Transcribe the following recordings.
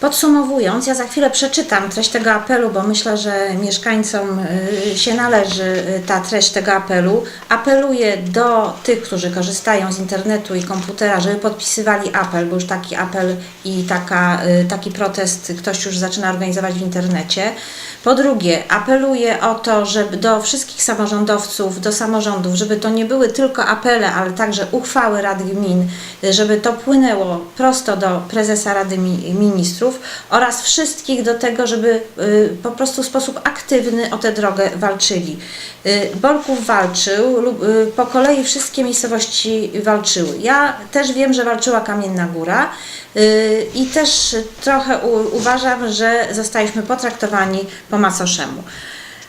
Podsumowując, ja za chwilę przeczytam treść tego apelu, bo myślę, że mieszkańcom y, się należy y, ta treść tego apelu. Apeluję do tych, którzy korzystają z internetu i komputera, żeby podpisywali apel, bo już taki apel i taka, y, taki protest ktoś już zaczyna organizować w internecie. Po drugie, apeluję o to, żeby do wszystkich samorządowców, do samorządów, żeby to nie były tylko apele, ale także uchwały Rady Gmin, żeby to płynęło prosto do prezesa Rady Mi- Oraz wszystkich do tego, żeby y, po prostu w sposób aktywny o tę drogę walczyli. Y, Bolków walczył, y, po kolei wszystkie miejscowości walczyły. Ja też wiem, że walczyła Kamienna Góra i też trochę uważam, że zostaliśmy potraktowani po macoszemu.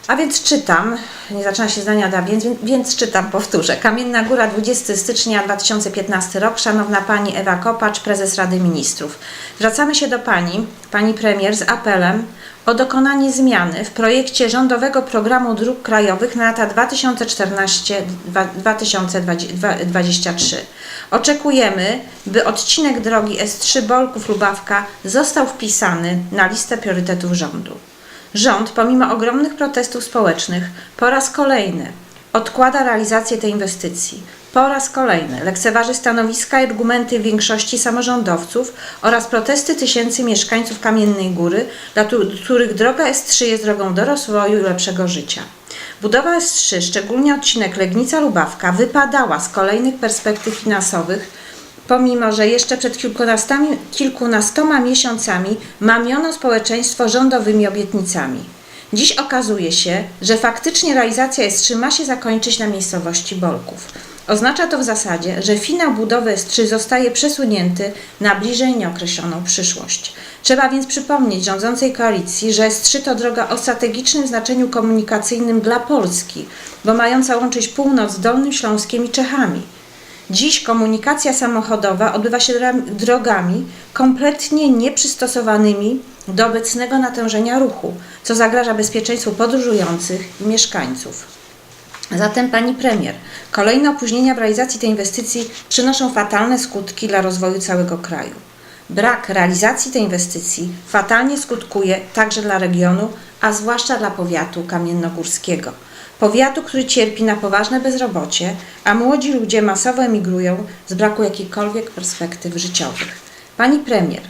A więc czytam, nie zaczyna się zdania da, więc, więc czytam, powtórzę. Kamienna Góra, 20 stycznia 2015 rok. Szanowna Pani Ewa Kopacz, Prezes Rady Ministrów. Zwracamy się do Pani, Pani Premier, z apelem o dokonanie zmiany w projekcie rządowego programu dróg krajowych na lata 2014-2023. Oczekujemy, by odcinek drogi S3 Bolków-Lubawka został wpisany na listę priorytetów rządu. Rząd, pomimo ogromnych protestów społecznych, po raz kolejny odkłada realizację tej inwestycji. Po raz kolejny lekceważy stanowiska i argumenty większości samorządowców oraz protesty tysięcy mieszkańców Kamiennej Góry, dla których droga S3 jest drogą do rozwoju i lepszego życia. Budowa S3, szczególnie odcinek Legnica-Lubawka, wypadała z kolejnych perspektyw finansowych, pomimo że jeszcze przed kilkunastoma miesiącami mamiono społeczeństwo rządowymi obietnicami. Dziś okazuje się, że faktycznie realizacja S3 ma się zakończyć na miejscowości Bolków. Oznacza to w zasadzie, że finał budowy S3 zostaje przesunięty na bliżej nieokreśloną przyszłość. Trzeba więc przypomnieć rządzącej koalicji, że S3 to droga o strategicznym znaczeniu komunikacyjnym dla Polski, bo mająca łączyć północ z Dolnym Śląskiem i Czechami. Dziś komunikacja samochodowa odbywa się drogami kompletnie nieprzystosowanymi do obecnego natężenia ruchu, co zagraża bezpieczeństwu podróżujących i mieszkańców. Zatem Pani Premier, kolejne opóźnienia w realizacji tej inwestycji przynoszą fatalne skutki dla rozwoju całego kraju. Brak realizacji tej inwestycji fatalnie skutkuje także dla regionu, a zwłaszcza dla powiatu kamiennogórskiego. Powiatu, który cierpi na poważne bezrobocie, a młodzi ludzie masowo emigrują z braku jakichkolwiek perspektyw życiowych. Pani Premier,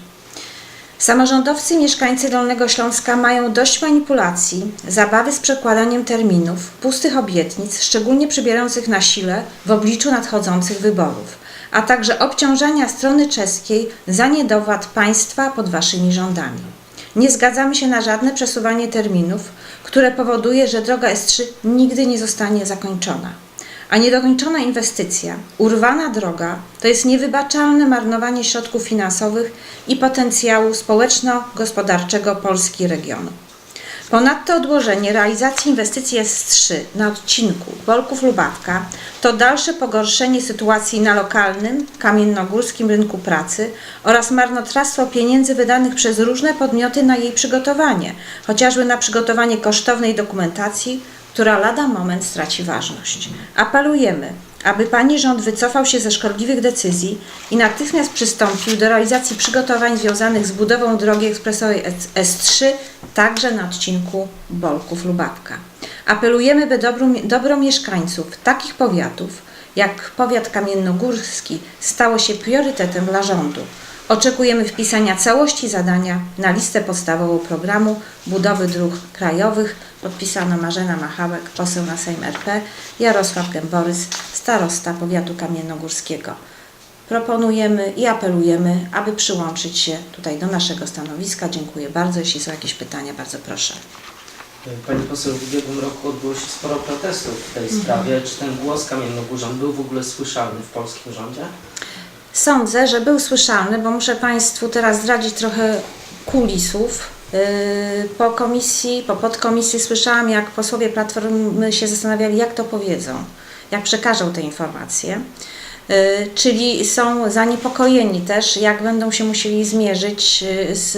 Samorządowcy mieszkańcy Dolnego Śląska mają dość manipulacji, zabawy z przekładaniem terminów, pustych obietnic, szczególnie przybierających na sile w obliczu nadchodzących wyborów, a także obciążania strony czeskiej za niedowład państwa pod waszymi rządami. Nie zgadzamy się na żadne przesuwanie terminów, które powoduje, że droga S3 nigdy nie zostanie zakończona. A niedokończona inwestycja, urwana droga, to jest niewybaczalne marnowanie środków finansowych i potencjału społeczno-gospodarczego Polski regionu. Ponadto odłożenie realizacji inwestycji S3 na odcinku Bolków-Lubawka to dalsze pogorszenie sytuacji na lokalnym, kamiennogórskim rynku pracy oraz marnotrawstwo pieniędzy wydanych przez różne podmioty na jej przygotowanie, chociażby na przygotowanie kosztownej dokumentacji, która lada moment straci ważność. Apelujemy, aby Pani rząd wycofał się ze szkodliwych decyzji i natychmiast przystąpił do realizacji przygotowań związanych z budową drogi ekspresowej S3 także na odcinku Bolków-Lubawka. Apelujemy, by dobro, dobro mieszkańców takich powiatów jak powiat kamiennogórski stało się priorytetem dla rządu. Oczekujemy wpisania całości zadania na listę podstawową programu budowy dróg krajowych. Podpisano Marzena Machałek, poseł na Sejm RP, Jarosław Gęborys, starosta powiatu kamiennogórskiego. Proponujemy i apelujemy, aby przyłączyć się tutaj do naszego stanowiska. Dziękuję bardzo. Jeśli są jakieś pytania, bardzo proszę. Pani poseł, w ubiegłym roku odbyło się sporo protestów w tej sprawie. Czy ten głos kamiennogórzan był w ogóle słyszalny w polskim rządzie? Sądzę, że był słyszalny, bo muszę Państwu teraz zdradzić trochę kulisów. Yy, Po komisji, po podkomisji słyszałam, jak posłowie Platformy się zastanawiali, jak to powiedzą, jak przekażą te informacje. Yy, Czyli są zaniepokojeni też, jak będą się musieli zmierzyć yy, z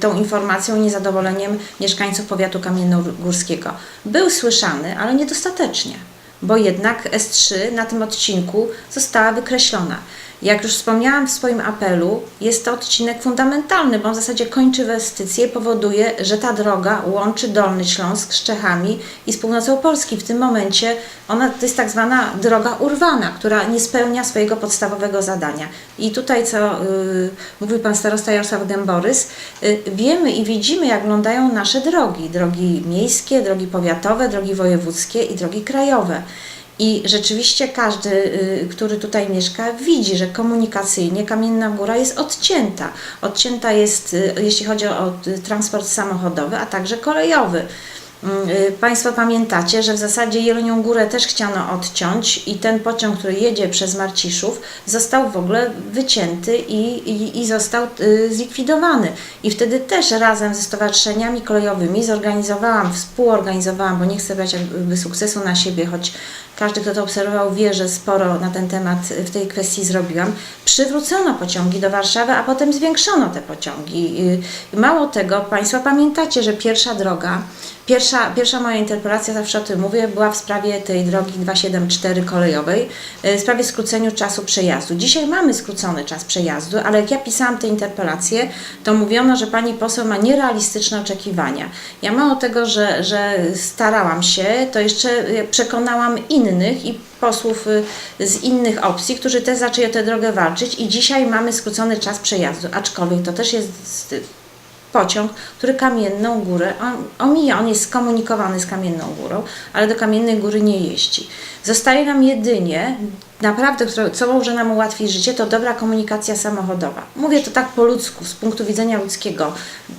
tą informacją i niezadowoleniem mieszkańców powiatu kamiennogórskiego. Był słyszany, ale niedostatecznie bo jednak S3 na tym odcinku została wykreślona. Jak już wspomniałam w swoim apelu, jest to odcinek fundamentalny, bo on w zasadzie kończy inwestycje i powoduje, że ta droga łączy Dolny Śląsk z Czechami i z północą Polski. W tym momencie ona to jest tak zwana droga urwana, która nie spełnia swojego podstawowego zadania. I tutaj, co y, mówił pan starosta Jarosław Dęborys, y, wiemy i widzimy, jak wyglądają nasze drogi. Drogi miejskie, drogi powiatowe, drogi wojewódzkie i drogi krajowe. I rzeczywiście każdy, y, który tutaj mieszka, widzi, że komunikacyjnie Kamienna Góra jest odcięta. Odcięta jest, y, jeśli chodzi o transport samochodowy, a także kolejowy. Mm, y, Państwo pamiętacie, że w zasadzie Jelenią Górę też chciano odciąć i ten pociąg, który jedzie przez Marciszów, został w ogóle wycięty i, i, i został zlikwidowany. I wtedy też razem ze stowarzyszeniami kolejowymi zorganizowałam, współorganizowałam, bo nie chcę brać jakby sukcesu na siebie, choć każdy, kto to obserwował, wie, że sporo na ten temat w tej kwestii zrobiłam. Przywrócono pociągi do Warszawy, a potem zwiększono te pociągi. Y, Mało tego, Państwo pamiętacie, że pierwsza droga, pierwsza, pierwsza moja interpelacja, zawsze o tym mówię, była w sprawie tej drogi 274 kolejowej, y, w sprawie skróceniu czasu przejazdu. Dzisiaj mamy skrócony czas przejazdu, ale jak ja pisałam tę interpelację, to mówiono, że Pani poseł ma nierealistyczne oczekiwania. Ja mało tego, że, że starałam się, to jeszcze y, przekonałam innych i posłów y, z innych opcji, którzy też zaczęli o tę drogę walczyć i dzisiaj mamy skrócony czas przejazdu, aczkolwiek to też jest pociąg, który Kamienną Górę omija. On jest skomunikowany z Kamienną Górą, ale do Kamiennej Góry nie jeździ. Zostaje nam jedynie, naprawdę, co może nam ułatwić życie, to dobra komunikacja samochodowa. Mówię to tak po ludzku, z punktu widzenia ludzkiego,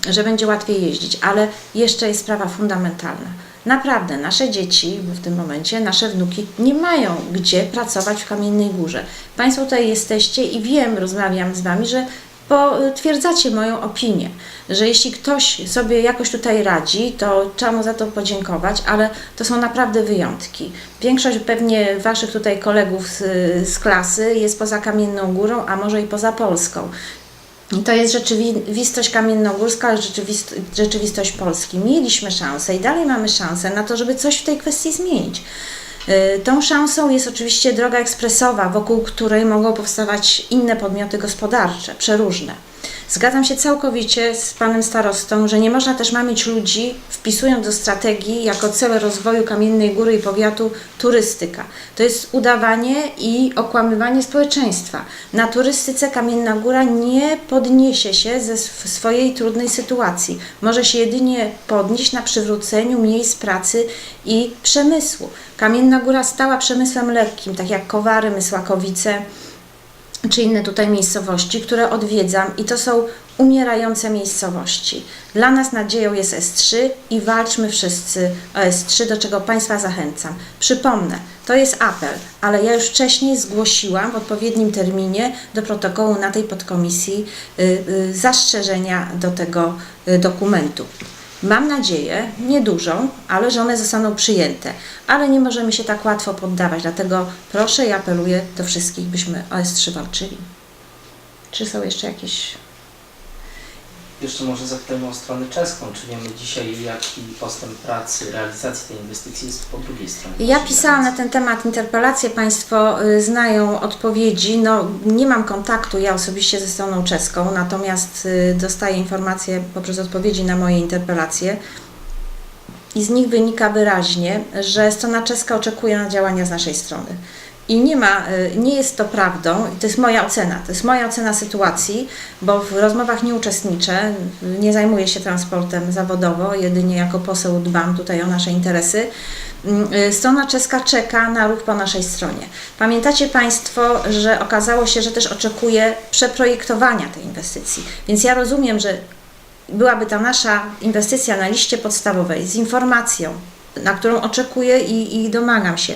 że będzie łatwiej jeździć, ale jeszcze jest sprawa fundamentalna. Naprawdę, nasze dzieci w tym momencie, nasze wnuki nie mają gdzie pracować w Kamiennej Górze. Państwo tutaj jesteście i wiem, rozmawiam z Wami, że potwierdzacie moją opinię, że jeśli ktoś sobie jakoś tutaj radzi, to trzeba mu za to podziękować, ale to są naprawdę wyjątki. Większość pewnie Waszych tutaj kolegów z, z klasy jest poza Kamienną Górą, a może i poza Polską. I to jest rzeczywistość kamiennogórska, rzeczywist- rzeczywistość Polski. Mieliśmy szansę i dalej mamy szansę na to, żeby coś w tej kwestii zmienić. Y, Tą szansą jest oczywiście droga ekspresowa, wokół której mogą powstawać inne podmioty gospodarcze, przeróżne. Zgadzam się całkowicie z panem starostą, że nie można też mamić ludzi, wpisując do strategii jako cel rozwoju Kamiennej Góry i powiatu turystyka. To jest udawanie i okłamywanie społeczeństwa. Na turystyce Kamienna Góra nie podniesie się ze sw- swojej trudnej sytuacji. Może się jedynie podnieść na przywróceniu miejsc pracy i przemysłu. Kamienna Góra stała przemysłem lekkim, tak jak Kowary, Mysłakowice, czy inne tutaj miejscowości, które odwiedzam i to są umierające miejscowości. Dla nas nadzieją jest S3 i walczmy wszyscy o S3, do czego Państwa zachęcam. Przypomnę, to jest apel, ale ja już wcześniej zgłosiłam w odpowiednim terminie do protokołu na tej podkomisji y, y, zastrzeżenia do tego y, dokumentu. Mam nadzieję, niedużą, ale że one zostaną przyjęte. Ale nie możemy się tak łatwo poddawać, dlatego proszę i apeluję do wszystkich, byśmy o S3 walczyli. Czy są jeszcze jakieś... Jeszcze może zapytajmy o stronę czeską. Czy wiemy dzisiaj, jaki postęp pracy, realizacji tej inwestycji jest po drugiej stronie? Ja pisałam na ten temat interpelację, Państwo y, znają odpowiedzi. No, nie mam kontaktu ja osobiście ze stroną czeską, natomiast y, dostaję informacje poprzez odpowiedzi na moje interpelacje. I z nich wynika wyraźnie, że strona czeska oczekuje na działania z naszej strony. I nie ma, y, nie jest to prawdą, to jest moja ocena, to jest moja ocena sytuacji, bo w rozmowach nie uczestniczę, nie zajmuję się transportem zawodowo, jedynie jako poseł dbam tutaj o nasze interesy. Mm, y, Strona czeska czeka na ruch po naszej stronie. Pamiętacie Państwo, że okazało się, że też oczekuje przeprojektowania tej inwestycji. Więc ja rozumiem, że byłaby ta nasza inwestycja na liście podstawowej z informacją, na którą oczekuję i, i domagam się.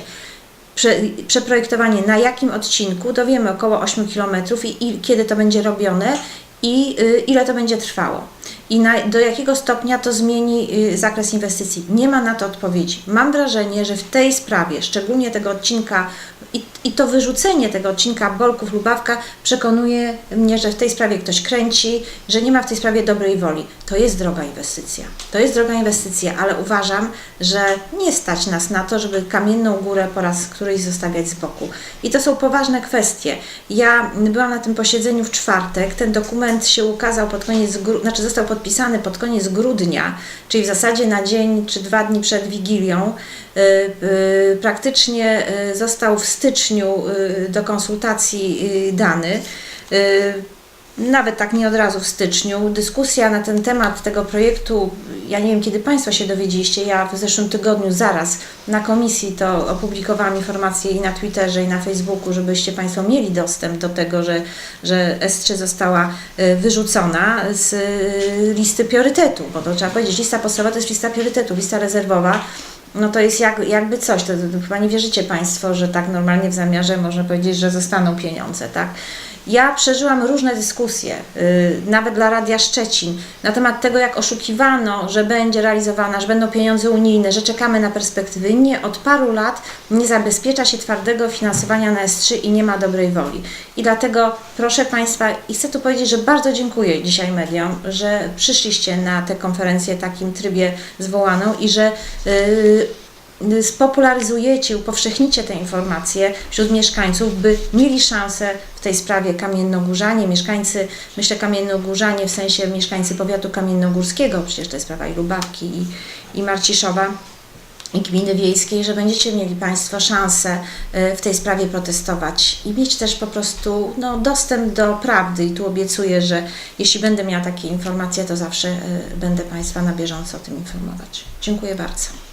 Prze, przeprojektowanie na jakim odcinku, dowiemy około 8 km i, i kiedy to będzie robione i y, ile to będzie trwało. I na, do jakiego stopnia to zmieni y, zakres inwestycji. Nie ma na to odpowiedzi. Mam wrażenie, że w tej sprawie, szczególnie tego odcinka i I to wyrzucenie tego odcinka Bolków Lubawka przekonuje mnie, że w tej sprawie ktoś kręci, że nie ma w tej sprawie dobrej woli. To jest droga inwestycja. To jest droga inwestycja, ale uważam, że nie stać nas na to, żeby kamienną górę po raz któryś zostawiać z boku. I to są poważne kwestie. Ja byłam na tym posiedzeniu w czwartek. Ten dokument się ukazał pod koniec, znaczy został podpisany pod koniec grudnia, czyli w zasadzie na dzień czy dwa dni przed Wigilią. Y, y, Praktycznie y, został w styczniu do konsultacji dany. Nawet tak nie od razu w styczniu. Dyskusja na ten temat tego projektu, ja nie wiem kiedy Państwo się dowiedzieliście, ja w zeszłym tygodniu zaraz na komisji to opublikowałam informacje i na Twitterze i na Facebooku, żebyście Państwo mieli dostęp do tego, że, że S3 została y, wyrzucona z y, listy priorytetu, bo to trzeba powiedzieć, lista podstawowa to jest lista priorytetu, lista rezerwowa no to jest jak, jakby coś, to, to chyba nie wierzycie Państwo, że tak normalnie w zamiarze można powiedzieć, że zostaną pieniądze, tak? Ja przeżyłam różne dyskusje, yy, nawet dla Radia Szczecin, na temat tego, jak oszukiwano, że będzie realizowana, że będą pieniądze unijne, że czekamy na perspektywy. Nie, od paru lat nie zabezpiecza się twardego finansowania na S3 i nie ma dobrej woli. I dlatego proszę Państwa, i chcę tu powiedzieć, że bardzo dziękuję dzisiaj mediom, że przyszliście na tę konferencję w takim trybie zwołaną i że yy, spopularyzujecie, upowszechnicie te informacje wśród mieszkańców, by mieli szansę w tej sprawie Kamiennogórzanie, mieszkańcy, myślę Kamiennogórzanie w sensie mieszkańcy powiatu kamiennogórskiego, przecież to jest sprawa i Lubawki i, i Marciszowa, i gminy wiejskiej, że będziecie mieli Państwo szansę y, w tej sprawie protestować i mieć też po prostu no, dostęp do prawdy. I tu obiecuję, że jeśli będę miała takie informacje, to zawsze y, będę Państwa na bieżąco o tym informować. Dziękuję bardzo.